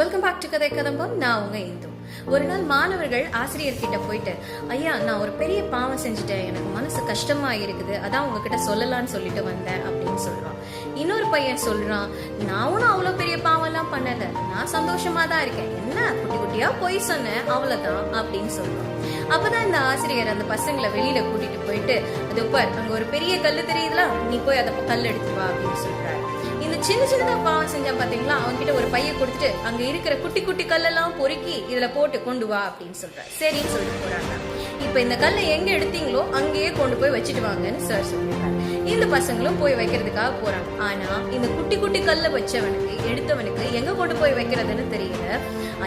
Welcome back to கதை கதம்பம் நான் உங்க இந்து. ஒரு நாள் மாணவர்கள் ஆசிரியர் கிட்ட போயிட்டு ஐயா நான் ஒரு பெரிய பாவம் செஞ்சுட்டேன். எனக்கு மனசு கஷ்டமா இருக்குது. அதான் உங்ககிட்ட சொல்லலாம்னு சொல்லிட்டு வந்தேன் அப்படின்னு சொல்றான். இன்னொரு பையன் சொல்றான் நான் ஒன்றும் அவ்வளோ பெரிய பாவம் எல்லாம் பண்ணல. நான் சந்தோஷமா தான் இருக்கேன். என்ன? குட்டி குட்டியா பொய் சொன்னேன். அவ்வளோதான் அப்படின்னு சொல்றான். அப்பதான் இந்த ஆசிரியர் அந்த பசங்களை வெளியில கூட்டிட்டு போயிட்டு அது பார் அங்க ஒரு பெரிய கல் தெரியுதுல? நீ போய் அதை கல் எடுத்து வா அப்படின்னு சொல்றாரு. இந்த சின்ன சின்னதா பாவம் செஞ்சான் பாத்தீங்களா? அவன்கிட்ட ஒரு பைய கொடுத்துட்டு அங்க இருக்கிற குட்டி குட்டி கல்லெல்லாம் பொறுக்கி இதுல போட்டு கொண்டு வா அப்படின்னு சொல்றாரு. சரின்னு சொல்லிட்டு போறாங்க இப்ப இந்த கல்லை எங்க எடுத்தீங்களோ அங்கேயே கொண்டு போய் வச்சுட்டு வாங்கன்னு சார் சொல்லிட்டாரு இந்த பசங்களும் போய் வைக்கிறதுக்காக போறாங்க. ஆனா இந்த குட்டி குட்டி கல்லை வச்சவனுக்கு எடுத்தவனுக்கு எங்க கொண்டு போய் வைக்கிறதுன்னு தெரியல.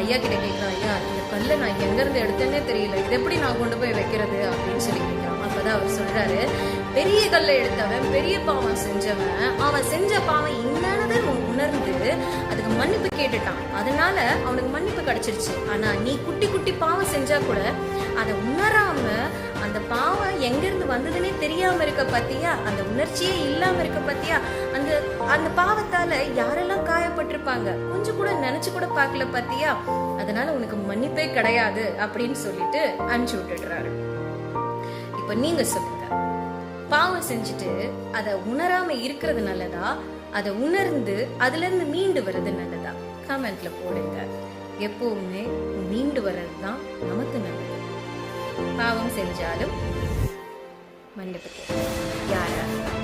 ஐயா கிட்ட கேட்கிறான் ஐயா இந்த கல்லை நான் எங்க இருந்து எடுத்தேன்னே தெரியல. இது எப்படி நான் கொண்டு போய் வைக்கிறது? அப்படின்னு சொல்லி கேட்கிறான் அப்பதான் அவர் சொல்றாரு பெரிய கல்லை எடுத்தவன் பெரிய பாவம் செஞ்சவன். அவன் செஞ்ச பாவம் என்னன்னு உணர்ந்து அதுக்கு மன்னிப்பு கேட்டுட்டான். அதனால அவனுக்கு மன்னிப்பு கிடைச்சிருச்சு. ஆனா நீ குட்டி குட்டி பாவம் செஞ்சா கூட அதை உணராம அந்த பாவம் எங்கிருந்து வந்ததுன்னே தெரியாம இருக்க பாத்தியா? அந்த உணர்ச்சியே இல்லாம இருக்க பத்தியா? அந்த அந்த பாவத்தால யாரெல்லாம் காயப்பட்டிருப்பாங்க? கொஞ்சம் கூட நினைச்சு கூட பார்க்கல பாத்தியா? அதனால உனக்கு மன்னிப்பே கிடையாது அப்படின்னு சொல்லிட்டு அனுப்பிச்சு விட்டுடுறாரு. இப்ப நீங்க சொல்லுங்க. பாவம் செஞ்சுட்டு அதை உணராம இருக்கிறது நல்லதா? அதை உணர்ந்து அதுல இருந்து மீண்டு வர்றது நல்லதா? கமெண்ட்ல போடுங்க. எப்பவுமே மீண்டு வர்றது தான் நமக்கு நல்லது. பாவம் செஞ்சாலும் மன்னிப்பு யாரா?